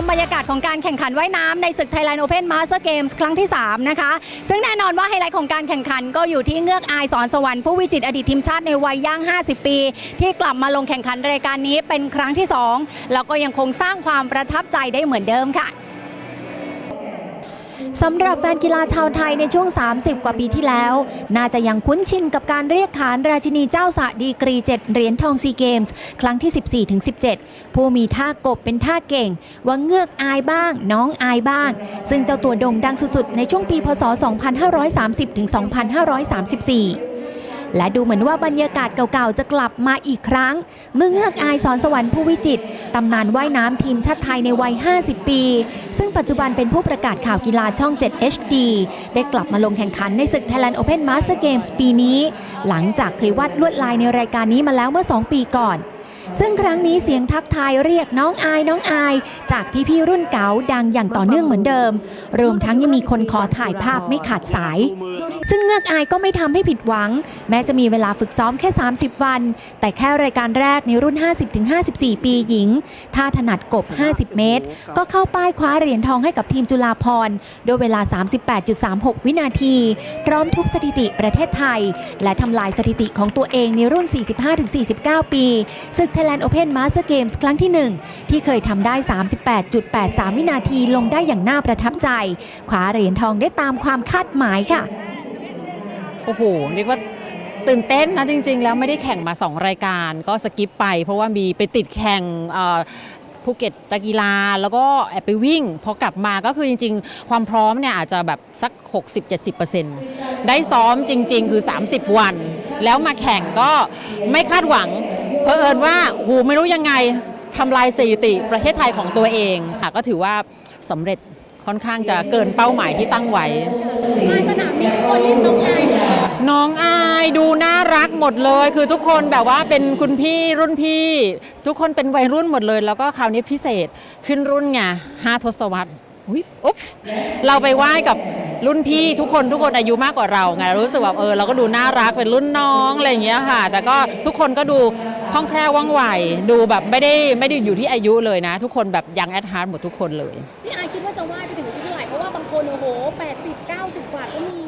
มบรรยากาศของการแข่งขันว่ายน้ำในศึก Thailand Open Master Games ครั้งที่ 3 นะคะ ซึ่งแน่นอนว่าไฮไลท์ของการแข่งขันก็อยู่ที่เงือกอายสอนสวรรค์ผู้วิจิตรอดีตทีมชาติในวัยย่าง 50 ปี ที่กลับมาลงแข่งขันรายการนี้เป็นครั้งที่ 2 แล้วก็ยังคงสร้างความประทับใจได้เหมือนเดิมค่ะ สำหรับแฟนกีฬาชาวไทยในช่วง 30 กว่าปีที่แล้ว น่าจะยังคุ้นชินกับการเรียกขานราชินีเจ้าสะดีกรี 7 เหรียญทองซีเกมส์ ครั้งที่ 14-17 ผู้มีท่ากบเป็นท่าเก่ง ว่าเงือกอายบ้าง น้องอายบ้าง ซึ่งเจ้าตัวโด่งดังสุดๆ ในช่วงปีพศ 2530-2534 และดูเหมือนว่าบรรยากาศเก่าๆ จะกลับมาอีกครั้ง เมื่อเงือกอายสอนสวรรค์ผู้วิจิตตำนานว่ายน้ำทีมชาติไทยในวัย 50 ปี ซึ่งปัจจุบันเป็นผู้ประกาศข่าวกีฬาช่อง 7 HD ได้กลับมาลงแข่งขันในศึก Thailand Open Master Games ปีนี้ หลังจากเคยวาดลวดลายในรายการนี้มาแล้วเมื่อ 2 ปีก่อนซึ่งครั้งนี้เสียงทักทายเรียกน้องอายน้องอาย จากพี่ๆรุ่นเก๋าดังอย่างต่อเนื่องเหมือนเดิม รวมทั้งยังมีคนขอถ่ายภาพไม่ขาดสาย ซึ่งเงือกอายก็ไม่ทำให้ผิดหวัง แม้จะมีเวลาฝึกซ้อมแค่ 30 วัน แต่แค่รายการแรกในรุ่น 50-54 ปีหญิงถ้าถนัดกบ 50 เมตร ก็เข้าป้ายคว้าเหรียญทองให้กับทีมจุฬาภรด้วยเวลา 38.36 วินาที พร้อมทุบสถิติประเทศไทย และทำลายสถิติของตัวเองในรุ่น 45-49 ปีศึก Thailand Open Master Games ครั้งที่ 1 ที่เคยทำได้ 38.83 วินาทีลงได้อย่างน่าประทับใจคว้าเหรียญทองได้ตามความคาดหมายค่ะ โอ้โหเรียกว่าตื่นเต้นนะจริง ๆ แล้วไม่ได้แข่งมา 2 รายการก็สกิปไป เพราะว่ามีไปติดแข่งภูเก็ตตะกีฬาแล้วก็แอบไปวิ่ง พอกลับมาก็คือจริง ๆ ความพร้อมเนี่ยอาจจะแบบสัก 60-70%ได้ซ้อมจริง ๆ คือ 30 วัน แล้วมาแข่งก็ไม่คาดหวัง เพอเอิญว่าหูไม่รู้ยังไงทำลายสถิติประเทศไทยของตัวเองค่ะก็ถือว่าสำเร็จ ค่อนข้างจะเกินเป้าหมายที่ตั้งไว้มาสนามนี้คนเรียกน้องอายน้องอายดูน่ารักหมดเลย คือทุกคนแบบว่าเป็นคุณพี่รุ่นพี่ ทุกคนเป็นวัยรุ่นหมดเลย แล้วก็คราวนี้พิเศษขึ้นรุ่นไงห้าทศวรรษอุ๊ยอุ๊บเราไปไหว้กับรุ่นพี่ทุกคนทุกคนอายุมากกว่าเราไงเรารู้สึกแบบเออเราก็ดูน่ารักเป็นรุ่นน้องอะไรอย่างเงี้ยค่ะ แต่ก็ทุกคนก็ดูคล่องแคล่วว่องไวดูแบบไม่ได้ไม่ได้อยู่ที่อายุเลยนะ ทุกคนแบบยังแอดฮาร์ดหมดทุกคนเลยพี่อายคิดว่าจะว่ายไปถึงอายุเท่าไหร่เพราะว่าบาง คนโอ้โห 80 90 กว่าก็มี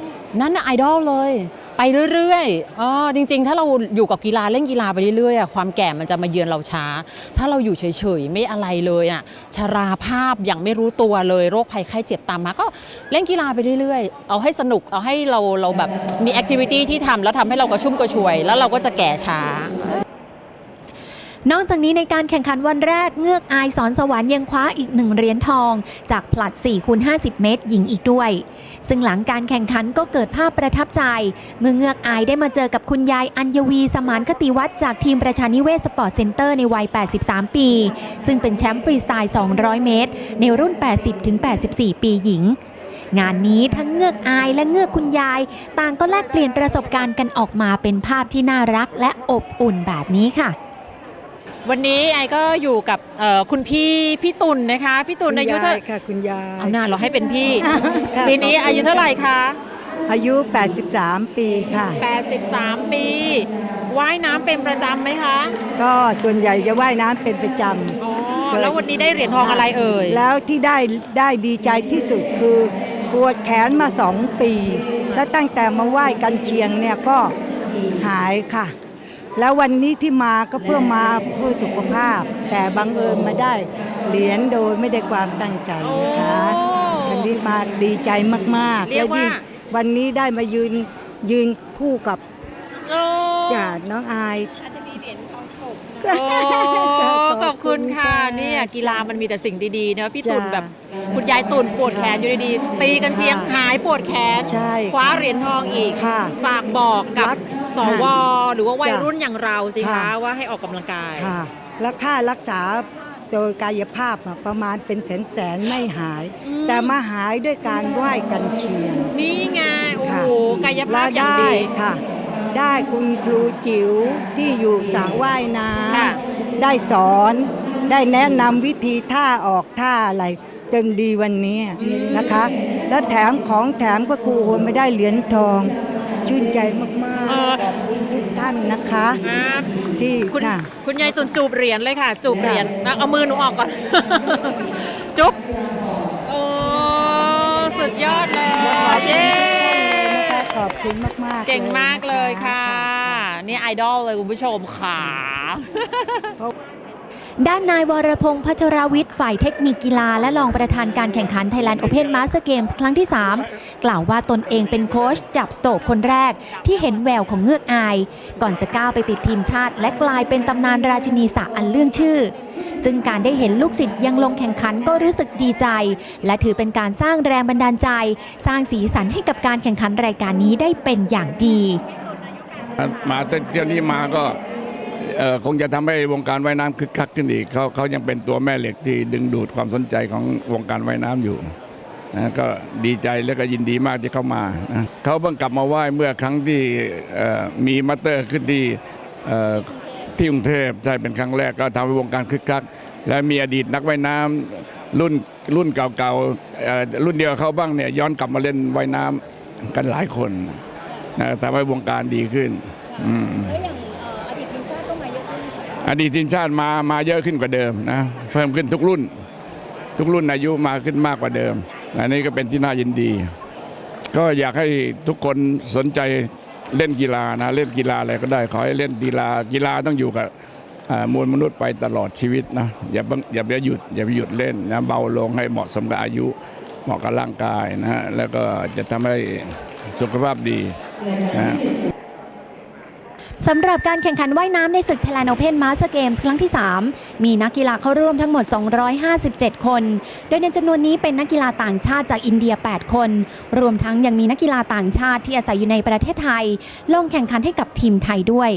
นั่นน่ะไอดอลเลย ไปเรื่อยๆอ๋อจริง ๆ ถ้าเราอยู่กับกีฬาเล่นกีฬาไปเรื่อยๆอะความแก่มันจะมาเยือนเราช้า ถ้าเราอยู่เฉยๆไม่อะไรเลยอะชราภาพอย่างไม่รู้ตัวเลยโรคภัยไข้เจ็บตามมาก็เล่นกีฬาไปเรื่อยๆ เอาให้สนุกเอาให้เราเราแบบมีแอคทิวิตี้ที่ทำแล้วทำให้เรากระชุ่มกระชวย แล้วเราก็จะแก่ช้า นอกจากนี้ในการแข่งขันวันแรกเงือกอายสอนสวรรค์ยังคว้าอีกหนึ่งเหรียญทอง จากผลัด4คูณ50 เมตรหญิงอีกด้วย ซึ่งหลังการแข่งขันก็เกิดภาพประทับใจ เมื่อเงือกอายได้มาเจอกับคุณยายอัญวีสมานคติวัฒน์จากทีมประชานิเวศสปอร์ตเซ็นเตอร์ในวัย 83 ปี ซึ่งเป็นแชมป์ฟรีสไตล์ 200 เมตร ในรุ่น 80-84 ปีหญิงงานนี้ทั้งเงือกอายและเงือกคุณยาย ต่างก็แลกเปลี่ยนประสบการณ์กันออกมาเป็นภาพที่น่ารักและอบอุ่นแบบนี้ค่ะ วันนี้ไอก็อยู่กับเอ่อคุณพี่พี่ตุลนะคะ พี่ตุลอายุเท่าคุณค่ะคุณยาย เอาหน้าเราให้เป็นพี่ ค่ะปีนี้อายุเท่าไหร่คะ อายุ 83 ปีค่ะ 83 ปี ว่ายน้ำเป็นประจำไหมคะก็ส่วนใหญ่จะว่ายน้ำเป็นประจอ๋อแล้ววันนี้ได้เหรียญทองอะไรเอ่ยำแล้วที่ได้ได้ดีใจที่สุดคือปวดแขนมาสองปี แล้วตั้งแต่มาว่ายกันเชียงเนี่ยก็หายค่ะ แล้ววันนี้ที่มาก็เพื่อมาเพื่อสุขภาพ แต่บังเอิญมาได้เหรียญโดยไม่ได้ความตั้งใจนะคะโอ้วันนี้มาดีใจมากๆเรียกว่า และงวันนี้ได้มายืนยืนคู่กับโอ้ญาติน้องอาย โอ้ขอบคุณค่ะขอบคุณค่ะเนี่ยกีฬามันมีแต่สิ่งดีๆเนอะพี่ตุลจ้ะแบบคุณยายตุลปวดแขนอยู่ดีๆตีกันเชียงค่ะหายปวดแขนใช่ คว้าเหรียญทองอีก ค่ะ ฝากบอกกับรัก สวหรือว่าวัยจ้ะรุ่นอย่างเราสิคะค่ะ ว่าให้ออกกำลังกาย ค่ะ แล้วค่ารักษาโดยกายภาพอะประมาณเป็นแสนแสนๆไม่หาย อืม แต่มาหายด้วยการไหว้กันเชียง นี่ไงโอ้ค่ะ โหกายภาแล้พวอย่างได้ดี ค่ะ ได้คุณครูจิ๋วที่อยู่สระว่ายน้ค่ะำได้สอนได้แนะนำวิธีท่าออกท่าอะไรจนดีวันนี้นะคะ และแถมของแถมก็ครูโอนไม่ได้เหรียญทอง ชื่นใจมากเออๆทุกท่านนะคะอ่าที่คุณน่ะคุณยายตุนจูบเหรียญเลยค่ะ จูบเหรียญเอาเอามือหนูออกก่อน จุ๊บโอ้สุดยอดเลยเย้ขอบคุณมากๆเก่งมากเลยค่ะนนี่ไอดอลเลยคุณผู้ชมค่ะ ด้านนายวรพงษ์พัชรวิทย์ฝ่ายเทคนิคกีฬาและรองประธานการแข่งขัน Thailand Open Master Games ครั้งที่ 3 กล่าวว่าตนเองเป็นโค้ชจับสโตกคนแรกที่เห็นแววของเงือกอาย ก่อนจะก้าวไปติดทีมชาติ และกลายเป็นตำนานราชินีสะอันเลื่องชื่อ ซึ่งการได้เห็นลูกศิษย์ยังลงแข่งขันก็รู้สึกดีใจ และถือเป็นการสร้างแรงบันดาลใจ สร้างสีสันให้กับการแข่งขันรายการนี้ได้เป็นอย่างดี มาเที่ยวนี้มาก็ คงจะทำให้วงการว่ายน้ำคึกคักขึ้นอีกเขาเขายังเป็นตัวแม่เหล็กที่ดึงดูดความสนใจของวงการว่ายน้ำอยู่นะก็ดีใจและก็ยินดีมากที่เข้ามานะเขาเพิ่งกลับมาว่ายเมื่อครั้งที่มีมาเตอร์ขึ้นที่ที่กรุงเทพใช่เป็นครั้งแรกก็ทำให้วงการคึกคัก และมีอดีตนักว่ายน้ำรุ่นรุ่นเก่าๆรุ่นเดียวเขาบ้างเนี่ยย้อนกลับมาเล่นว่ายน้ำกันหลายคนนะทำให้วงการดีขึ้นอืม อดีตทีมชาติมามาเยอะขึ้นกว่าเดิมนะเพิ่มขึ้นทุกรุ่น ทุกรุ่นอายุมาขึ้นมากกว่าเดิม อันนี้ก็เป็นที่น่ายินดี ก็อยากให้ทุกคนสนใจเล่นกีฬานะเล่นกีฬาอะไรก็ได้ขอให้เล่นกีฬากีฬาต้องอยู่กับมวลมนุษย์ไปตลอดชีวิตนะอย่าบังอย่าไปหยุดอย่าไปหยุดเล่นนะเบาลงให้เหมาะสมกับอายุ เหมาะกับร่างกายนะฮะแล้วก็จะทำให้สุขภาพดีนะ สำหรับการแข่งขันว่ายน้ำในศึก Thailand Open Master Games ครั้งที่ 3 มีนักกีฬาเข้าร่วมทั้งหมด 257 คน โดยในจำนวนนี้เป็นนักกีฬาต่างชาติจากอินเดีย 8 คน รวมทั้งยังมีนักกีฬาต่างชาติที่อาศัยอยู่ในประเทศไทย ลงแข่งขันให้กับทีมไทยด้วย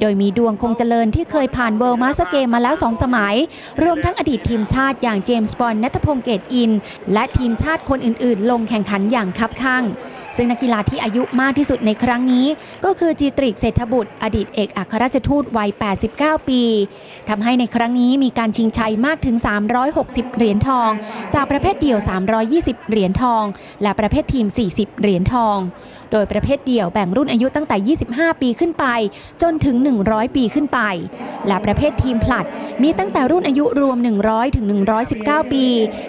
โดยมีดวงคงเจริญที่เคยผ่าน World Master Game มาแล้ว 2 สมัย รวมทั้งอดีตทีมชาติอย่างเจมส์บอลนัทพงษ์เกตอิน และทีมชาติคนอื่น ๆ ลงแข่งขันอย่างคับข้าง ซึ่งนักกีฬาที่อายุมากที่สุดในครั้งนี้ ก็คือจีตริกเศรษฐบุตร อดีตเอกอัครราชทูตวัย 89 ปีทำให้ในครั้งนี้มีการชิงชัยมากถึง 360 เหรียญทอง จากประเภทเดี่ยว 320 เหรียญทอง และประเภททีม 40 เหรียญทอง โดยประเภทเดี่ยวแบ่งรุ่นอายุตั้งแต่ 25 ปีขึ้นไป จนถึง 100 ปีขึ้นไป และประเภททีมผลัดมีตั้งแต่รุ่นอายุรวม 100 ถึง 119 ปี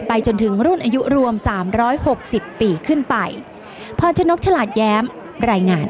ไปจนถึงรุ่นอายุรวม 360 ปีขึ้นไป พรชนกฉลาดแย้มรายงาน